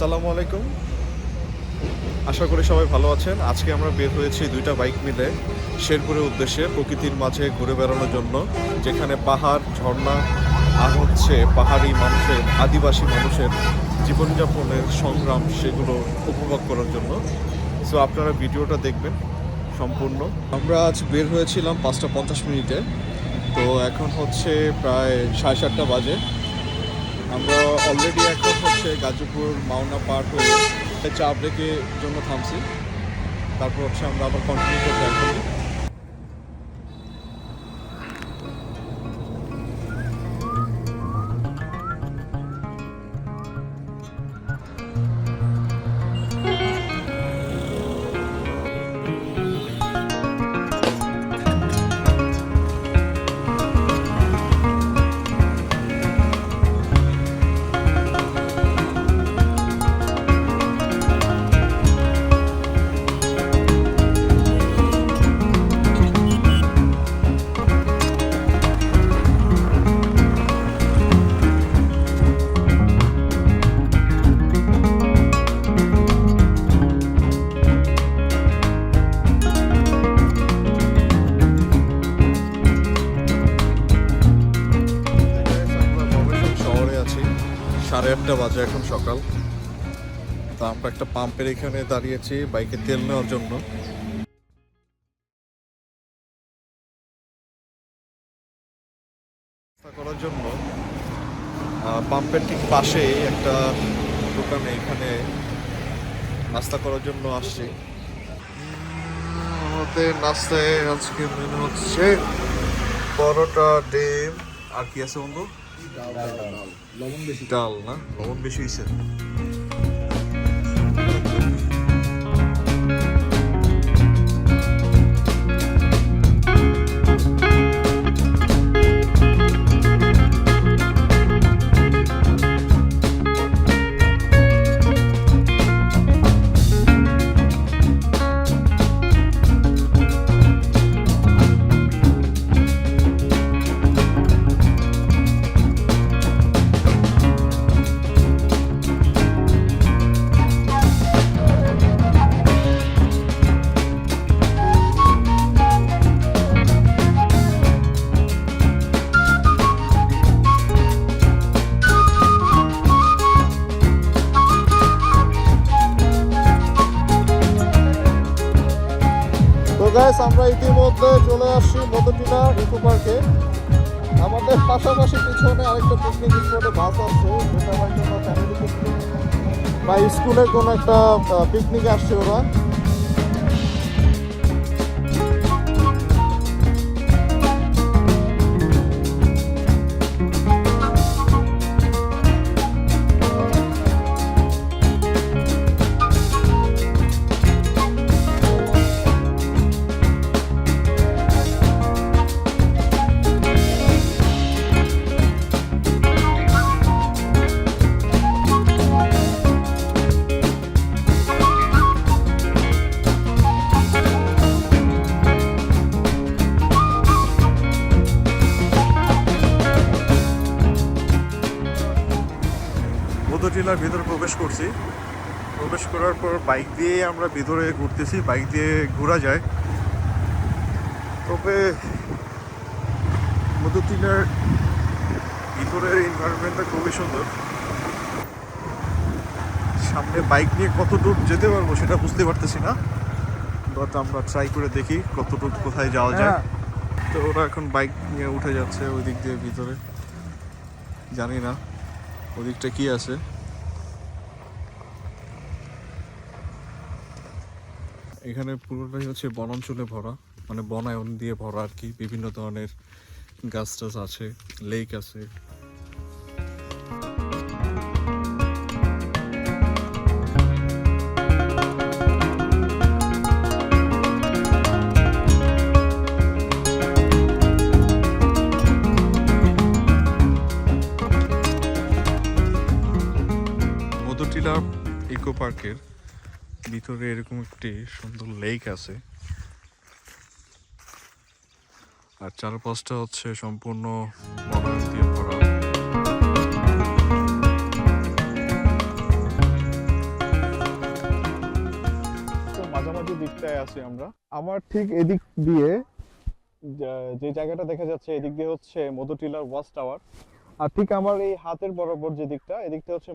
আসসালামু আলাইকুম। আশা করি সবাই ভালো আছেন। আজকে আমরা বের হয়েছি দুইটা বাইক মিলে শেরপুরের উদ্দেশ্যে, প্রকৃতির মাঝে ঘুরে বেড়ানোর জন্য, যেখানে পাহাড়, ঝর্ণা আর হচ্ছে পাহাড়ি মানুষের, আদিবাসী মানুষের জীবনযাপনের সংগ্রাম সেগুলো উপভোগ করার জন্য। সো আপনারা ভিডিওটা দেখবেন সম্পূর্ণ। আমরা আজ বের হয়েছিলাম পাঁচটা পঞ্চাশ মিনিটে। তো এখন হচ্ছে প্রায় সাড়ে সাতটা বাজে। আমরা অলরেডি এখন হচ্ছে গাজীপুর, মাওনা পার হয়ে চা ব্রেকের জন্য থামছি। তারপর হচ্ছে আমরা আবার কন্টিনিউ করব এখন বাজে এখন সকাল। তা আমরা একটা পাম্পের এখানে দাঁড়িয়েছি, বাইকে তেল নেওয়ার জন্য। করার জন্য পাম্পের ঠিক পাশে একটা দোকানে এখানে নাস্তা করার জন্য আসছি। আমাদের নাস্তায় আজকে মেনু হচ্ছে পরোটা, ডিম। আর কি আছে বন্ধু? লবণ বেশি ডাল না লবণ বেশি হয়েছে তো গাইস আমরা ইতিমধ্যে চলে আসছি মধুটিলা ইকো পার্কে। আমাদের পাশাপাশি পিছনে আরেকটা পিকনিক স্পটে বাস আছে যেটা হয়তো বা পিকনিক বা স্কুলের কোনো একটা পিকনিক আসছে ওরা। মধুটিলার ভিতরে প্রবেশ করছি। প্রবেশ করার পর বাইক দিয়ে আমরা ভিতরে ঘুরতেছি বাইক দিয়ে ঘোরা যায়। তবে মধুটিলার ভিতরের এনভায়রনমেন্টটা খুবই সুন্দর। সামনে বাইক নিয়ে কত দূর যেতে পারব সেটা বুঝতে পারতেছি না বাট আমরা ট্রাই করে দেখি কত দূর কোথায় যাওয়া যায়। তো ওরা এখন বাইক নিয়ে উঠে যাচ্ছে ওই দিক দিয়ে ভিতরে। জানি না ওদিকটা কি আছে। এখানে পুরোটাই হচ্ছে বনাঞ্চলে ভরা মানে বনায়ন দিয়ে ভরা আর কি। বিভিন্ন ধরনের গাছ টাছ আছে লেক আছে। ইকো পার্কের ভিতরে এরকম একটি সুন্দর লেক আছে। আর চারপাশটা হচ্ছে সম্পূর্ণ মাঝামাঝি দিকটায় আছি আমরা। আমার ঠিক এদিক দিয়ে, যে জায়গাটা দেখা যাচ্ছে, এদিক দিয়ে হচ্ছে মধুটিলার ওয়াচ টাওয়ার আর ঠিক আমার এই হাতের বরাবর যে দিকটা, এদিকটা হচ্ছে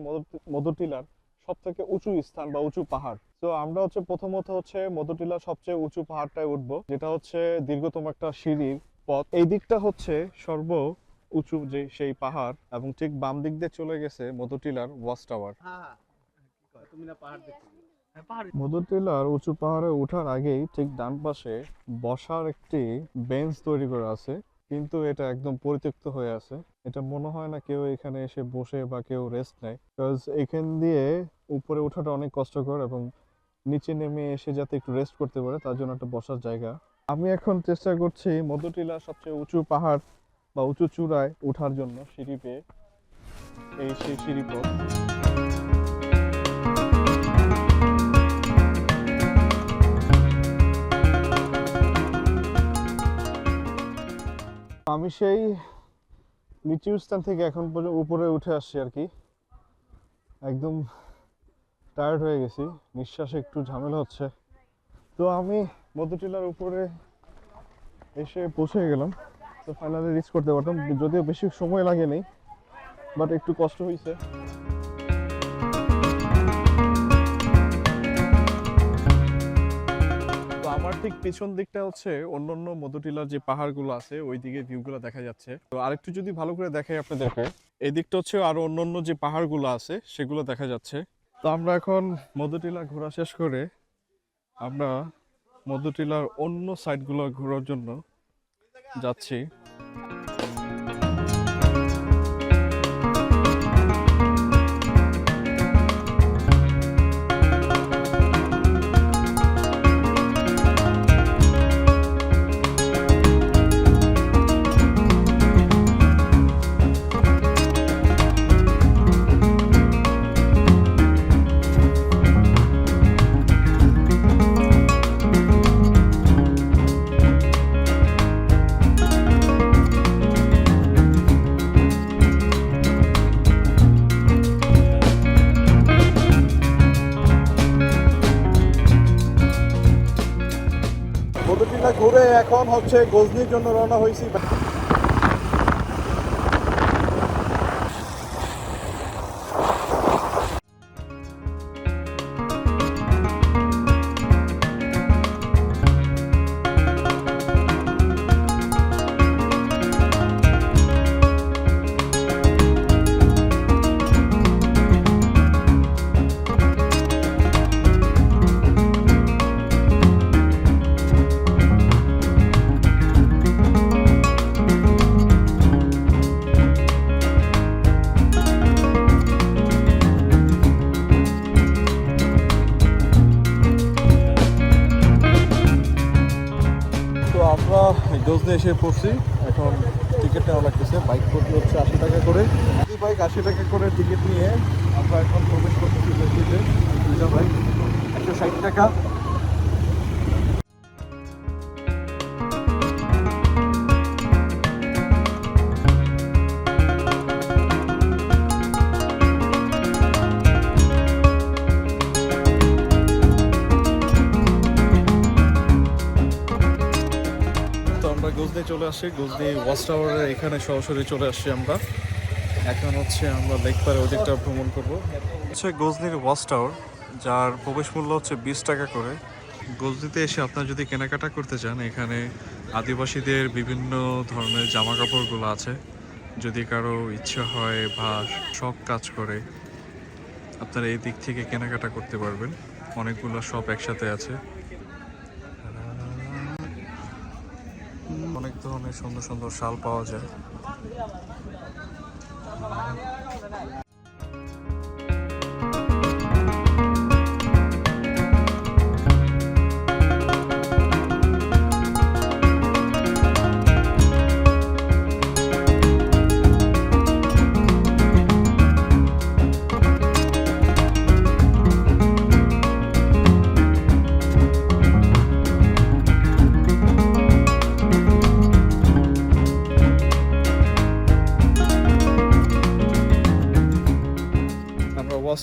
মধুটিলার সব থেকে উঁচু স্থান বা উঁচু পাহাড়। তো আমরা হচ্ছে প্রথমত হচ্ছে মধুটিলার সবচেয়ে উঁচু পাহাড়টায় উঠবো যেটা হচ্ছে দীর্ঘতম একটা সিঁড়ির পথ। এই দিকটা হচ্ছে সর্ব উঁচু যে সেই পাহাড় এবং ঠিক বাম দিক দিয়ে চলে গেছে মধুটিলার ওয়াচ টাওয়ার। তুমি না পাহাড় মধুটিলার উঁচু পাহাড়ে ওঠার আগেই ঠিক ডান পাশে বসার একটি বেঞ্চ তৈরি করা আছে কিন্তু এটা একদম পরিত্যক্ত হয়ে আছে। এটা মনে হয় না কেউ এখানে এসে বসে বা কেউ রেস্ট নেয় বিকজ এখান দিয়ে উপরে ওঠাটা অনেক কষ্টকর এবং নিচে নেমে এসে যাতে একটু রেস্ট করতে পারে, তার জন্য একটা বসার জায়গা। আমি এখন চেষ্টা করছি মধুটিলার সবচেয়ে উঁচু পাহাড় বা উঁচু চূড়ায় ওঠার জন্য সিঁড়ি পেয়ে। এই সেই সিঁড়ি পথ। আমি সেই নিচু স্থান থেকে এখন পর্যন্ত উপরে উঠে আসছি আর কি। একদম টায়ার্ড হয়ে গেছি, নিঃশ্বাসে একটু ঝামেলা হচ্ছে। তো আমি মধ্যটিলার উপরে এসে পৌঁছে গেলাম। তো ফাইনালি রিচ করতে পারতাম, যদিও বেশি সময় লাগেনি বাট একটু কষ্ট হয়েছে তো আমার ঠিক পিছন দিকটা হচ্ছে অন্য অন্য মধুটিলার যে পাহাড়গুলো আছে ওই দিকে ভিউগুলো দেখা যাচ্ছে। তো আরেকটু যদি ভালো করে দেখাই আপনাদেরকে, এই দিকটা হচ্ছে আরও অন্য যে পাহাড়গুলো আছে, সেগুলো দেখা যাচ্ছে। তো আমরা এখন মধুটিলা ঘোরা শেষ করে আমরা মধুটিলার অন্য সাইডগুলো ঘোরার জন্য যাচ্ছি। মধুটিলা এখন হচ্ছে গজনির জন্য রওনা হয়েছি। গজনে এসে পড়ছি। এখন টিকিট নেওয়া লাগতেছে। বাইক প্রতি হচ্ছে আশি টাকা করে। দুই বাইক আশি টাকা করে টিকিট নিয়ে আমরা এখন প্রবেশ করতেছি দুইটা বাইক একশো ষাট টাকা। গজনি চলে ওয়াচ টাওয়ারের এখানে সরাসরি চলে আসছি আমরা। এখন হচ্ছে আমরা লেক পারে ওই দিকটা ভ্রমণ করব। হচ্ছে গজনির ওয়াচ টাওয়ার যার প্রবেশ মূল্য হচ্ছে বিশ টাকা করে। গজনিতে এসে আপনার যদি কেনাকাটা করতে চান এখানে আদিবাসীদের বিভিন্ন ধরনের জামা কাপড়গুলো আছে। যদি কারও ইচ্ছা হয় বা শখ কাজ করে, আপনারা এই দিক থেকে কেনাকাটা করতে পারবেন। অনেকগুলো শপ একসাথে আছে অনেক ধরনের সুন্দর সুন্দর শাল পাওয়া যায়।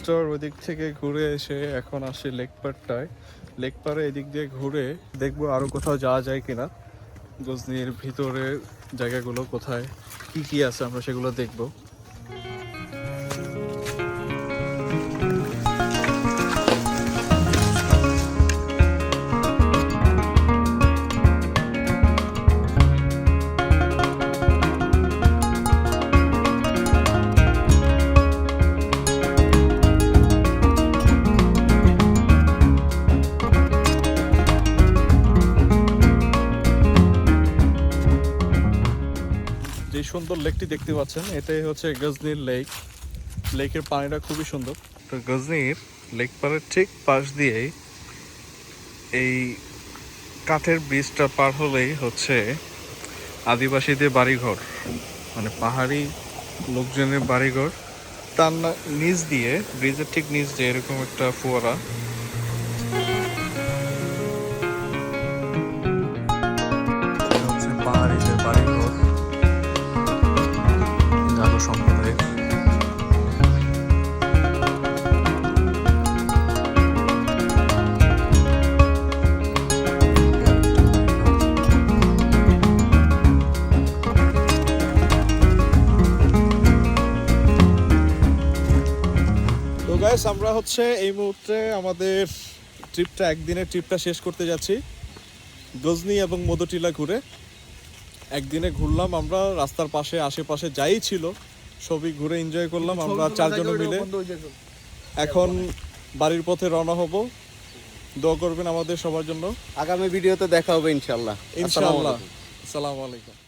স্টোর ওদিক থেকে ঘুরে এসে এখন আসি লেক পারটায় লেক পাড়ে এদিক দিয়ে ঘুরে দেখব আরও কোথাও যাওয়া যায় কিনা। গজনির ভিতরে জায়গাগুলো কোথায়, কি কি আছে আমরা সেগুলো দেখব। সুন্দর লেকটি দেখতে পাচ্ছেন। এটাই হচ্ছে গজনির লেক। লেকের পানিটা খুবই সুন্দর। তো গজনির লেক পাড়ের ঠিক পাশ দিয়েই এই কাঠের ব্রিজটা পার হলেই হচ্ছে আদিবাসীদের বাড়িঘর। মানে পাহাড়ি লোকজনের বাড়িঘর। তার নিচ দিয়ে, ব্রিজের ঠিক নিচ দিয়ে এরকম একটা ফোয়ারা। হচ্ছে এই মুহূর্তে আমাদের ট্রিপটা একদিনের ট্রিপটা শেষ করতে যাচ্ছি। গজনি এবং মধুটিলা ঘুরে। একদিনে ঘুরলাম আমরা রাস্তার পাশে আশেপাশে যাই ছিল সবই ঘুরে এনজয় করলাম আমরা চারজন মিলে। এখন বাড়ির পথে রওনা হব। দোয়া করবেন আমাদের সবার জন্য। আগামী ভিডিওতে দেখা হবে ইনশাল্লাহ আসসালামু ইনশাআল্লাহ আসসালামু আলাইকুম।